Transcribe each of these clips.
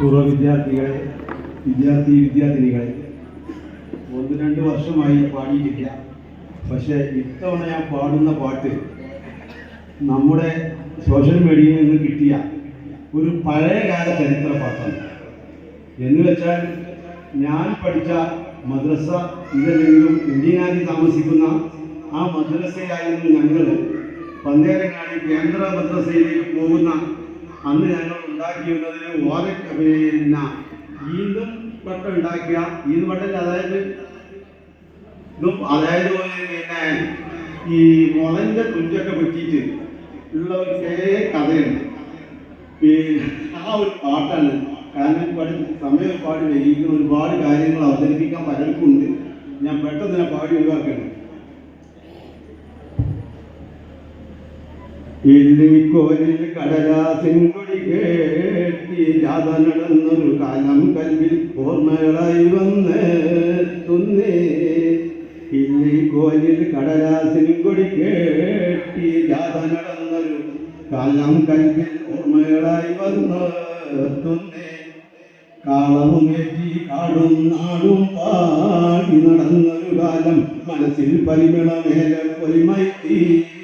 പൂർവ വിദ്യാർത്ഥികളെ വിദ്യാർത്ഥി വിദ്യാർത്ഥിനികളെ ഒന്ന് രണ്ട് വർഷമായി പാടിയിട്ടില്ല. പക്ഷേ ഇത്തവണ ഞാൻ പാടുന്ന പാട്ട് നമ്മുടെ സോഷ്യൽ മീഡിയയിൽ നിന്ന് കിട്ടിയ ഒരു പഴയകാല ചരിത്ര പാട്ടാണ്. എന്ന് വെച്ചാൽ ഞാൻ പഠിച്ച മദ്രസ ഇതല്ലെങ്കിലും ഇന്ത്യനാരി താമസിക്കുന്ന ആ മദ്രസയായിരുന്നു ഞങ്ങൾ പന്തേരങ്ങാടി കേന്ദ്ര മദ്രസയിലേക്ക് പോകുന്ന അന്ന് ഞങ്ങൾ ഉണ്ടാക്കിയിരുന്നതിന് ഓര പിന്നെ ഈന്തും വട്ടം ഉണ്ടാക്കിയ ഈന്ത് വട്ടല്ല അതായത് അതായത് പിന്നെ ഈ മുളന്റെ തുഞ്ചൊക്കെ പറ്റിയിട്ട് ഉള്ള ഒരു ചെറിയ കഥയുണ്ട്. പിന്നെ ആ ഒരു പാട്ടാണ്. കാരണം ഒരുപാട് സമയം ഒരുപാട് വൈകിക്കുന്ന. ഒരുപാട് കാര്യങ്ങൾ അവതരിപ്പിക്കാൻ പലർക്കുണ്ട്. ഞാൻ പെട്ടെന്ന് തന്നെ പാടി ഒഴിവാക്കണം ഇല്ലിക്കോലിൽ കടലാസിൻ കൊടി കേട്ടി രാധ നടന്നൊരു കാലം കൽവിൽ ഓർമ്മകളായി വന്നെത്തുന്നേ ഇല്ലിക്കോലിൽ കടലാസിൻ കൊടി കേട്ടി രാധ നടന്നൊരു കാലം കൽവിൽ ഓർമ്മകളായി വന്നെത്തുന്നേ കാളവുമേറ്റി കാടും നാടും പാടി നടന്നൊരു കാലം മനസ്സിൽ പരിമിളമേല പൊലിമൈ തീരുന്നേ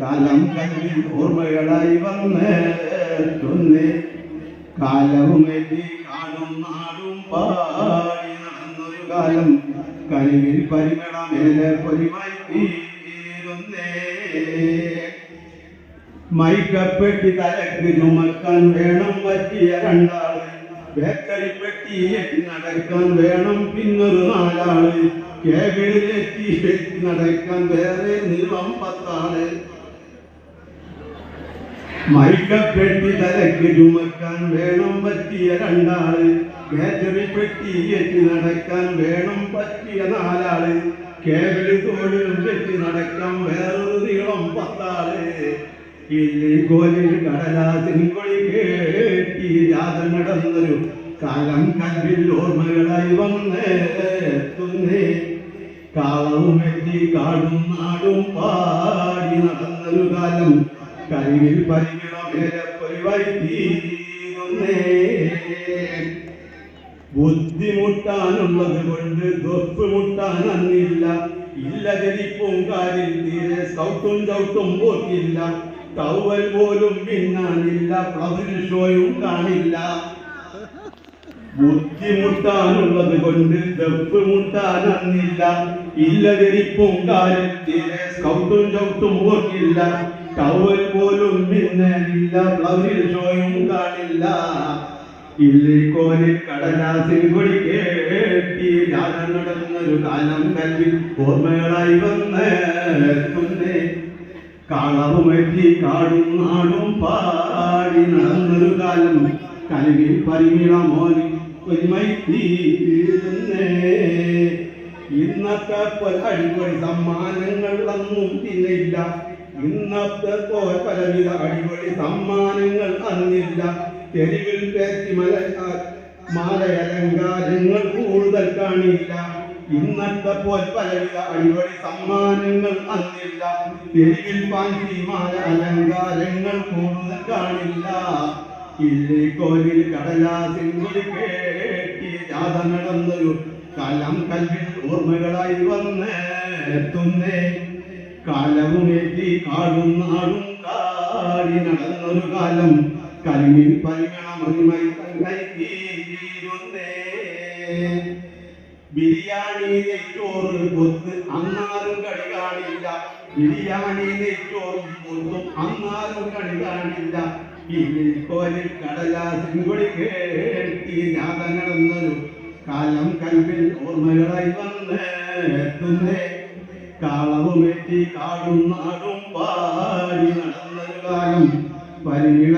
കാലം ഓർമ്മകളായി വന്നെത്തുന്നേ കാലവുമെത്തി കാണും നാടും പാടി നടന്നൊരു കാലം കരുവിൽ പരിമളമേലെ പൊലിമായി തീരുന്നേ. മൈക്കപ്പെട്ടി തലക്ക് ചുമക്കാൻ വേണം പറ്റിയ രണ്ടാൾ ബേക്കറി നടക്കാൻ വേണം പിന്നൊരു നാലാൾ. കേബിളിലെത്തി നടക്കാൻ വേറെ നിറം പത്താൾ. മൈക്കപ്പെട്ടി തലക്ക് ചുമക്കാൻ വേണം പറ്റിയ രണ്ടാൾ. കേറ്ററി പെട്ടി എത്തി നടക്കാൻ വേണം പറ്റിയ നാലാൾ. കേബിൾ തോളിലും വെച്ച് നടക്കാൻ വേറൊരു നീളം പത്താൾ. ഇല്ലി കോലിൽ കടലാസിൻ കൊടി കേട്ടി ജാഥ നടന്നൊരു കാലം കല്ലിൽ ഓർമ്മകളായി വന്നെത്തുന്നേ കാളവുമെത്തി കാടും നാടും പാടി നടന്നൊരു കാലം കരിവിൽ പരിമിളമേലെ പരിവായി തീരുന്നേ ബുദ്ധിമുട്ടാനുള്ളത് കൊണ്ട് തൊപ്പ് മുട്ടാൻ അന്നില്ല ഇല്ലതിരിപ്പും കാലിൽ തീരെ സൗട്ടും ചവിട്ടും പോക്കില്ല. ടവൽ പോലും പിന്നാനില്ല ഫ്ലവർ ഷോയും കാണില്ല. ബുദ്ധിമുട്ടാനുള്ളത് കൊണ്ട് ദപ്പ് മുട്ടാനില്ല ഇല്ല ഇല്ലതിരിപ്പും തീരെ സ്കൗട്ടും ചവിട്ടും പോക്കില്ല ടവൽ പോലും പിന്നാനില്ല ഫ്ലവർ ഷോയും കാണില്ല. കടലാസിൽ കൊടി കേട്ടി നടന്നൊരു കാലം കല്ലിൽ ഓർമ്മകളായി വന്നെത്തുന്നേ കാളവുമെത്തി കാടും നാടും പാടി നടന്നൊരു കാലം. കലകിൽ പരിമിളമോനി ഒരുമൈ ഇന്നത്തെ പോലെ അടിപൊളി സമ്മാനങ്ങൾ ഒന്നും പിന്നില്ല ഇന്നത്തെ പോലെ പലവിധ അടിപൊളി സമ്മാനങ്ങൾ അന്നില്ല തെരുവിൽ പേറ്റി മല മാലയലങ്കാരങ്ങൾ കൂടുതൽ കാണില്ല. ഇന്നത്തെ പോൽ പലവിധ അടിപൊളി സമ്മാനങ്ങൾ അന്നില്ല തെരുവിൽ പാഞ്ചി അലങ്കാരങ്ങൾ കൂടുതൽ കാണില്ല. ഇല്ലേ കോലിൽ കടലാസിൻ കൊടി കേട്ടി ജാഥ നടന്നൊരു കലം കല്ലിൽ ഓർമ്മകളായി വന്നേത്തുന്നേ കാലവുമേറ്റി കാടും നാടും കാടി നടന്നൊരു കാലം കരിമിൽ പരിമളമൊരുമൈ തങ്കൈ തീരുന്നേ ബിരിയാണി നെയ്ച്ചോറ് കൊത്ത് അന്നാരും കടി കാണില്ല. ബിരിയാണി നെയ്ച്ചോറും കൊത്തും അന്നാരും കടി കാണില്ല. കോലിൽ കടലാസിൻകുളി കേട്ടി ജാഥ നടന്നൊരു കാലം കൽവിൽ ഓർമ്മകളായി വന്നെത്തുന്നേ കാളവുമെത്തി കാടും നാടും പാടി നടന്നൊരു കാലം. പരിമിള